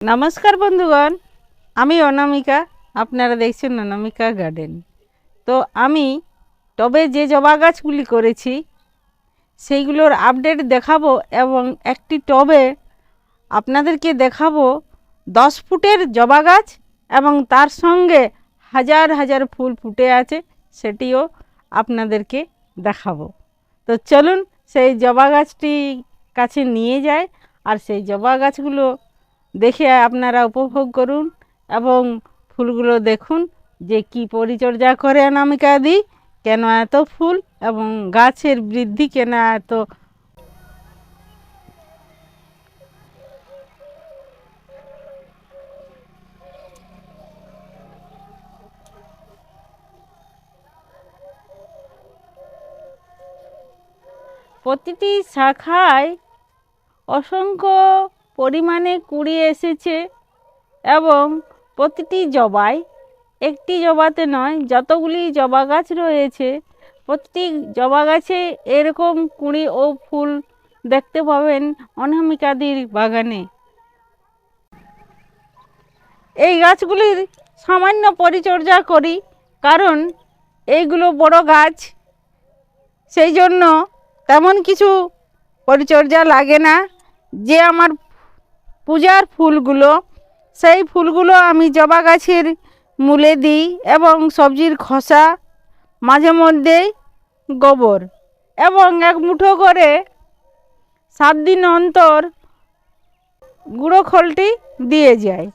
নমস্কার বন্ধুগণ, আমি অনামিকা, আপনারা দেখছেন অনামিকা গার্ডেন। তো আমি টবে যে জবা গাছগুলি করেছি, সেইগুলোর আপডেট দেখাবো এবং একটি টবে আপনাদেরকে দেখাবো দশ ফুটের জবা গাছ এবং তার সঙ্গে হাজার হাজার ফুল ফুটে আছে, সেটিও আপনাদেরকে দেখাবো। তো চলুন সেই জবা গাছটি কাছে নিয়ে যায় আর সেই জবা গাছগুলো দেখে আপনারা উপভোগ করুন এবং ফুলগুলো দেখুন যে কি পরিচর্যা করে অনামিকা দি, কেন এত ফুল এবং গাছের বৃদ্ধি কেন এত। প্রতিটি শাখায় অসংখ্য পরিমাণে কুড়ি এসেছে এবং প্রতিটি জবায় একটি জবাতে নয়, যতগুলি জবা গাছ রয়েছে, প্রতিটি জবা গাছে এরকম কুড়ি ও ফুল দেখতে পাবেন অনামিকাদির বাগানে। এই গাছগুলির সামান্য পরিচর্যা করি, কারণ এইগুলো বড় গাছ, সেই জন্য তেমন কিছু পরিচর্যা লাগে না। যে আমার পূজার ফুলগুলো, সেই ফুলগুলো আমি জবা গাছের মূলে দিই এবং সবজির খোসা, মাঝে মধ্যেই গোবর এবং এক মুঠো করে সাত দিন অন্তর গুঁড়ো খোলটি দিয়ে যায়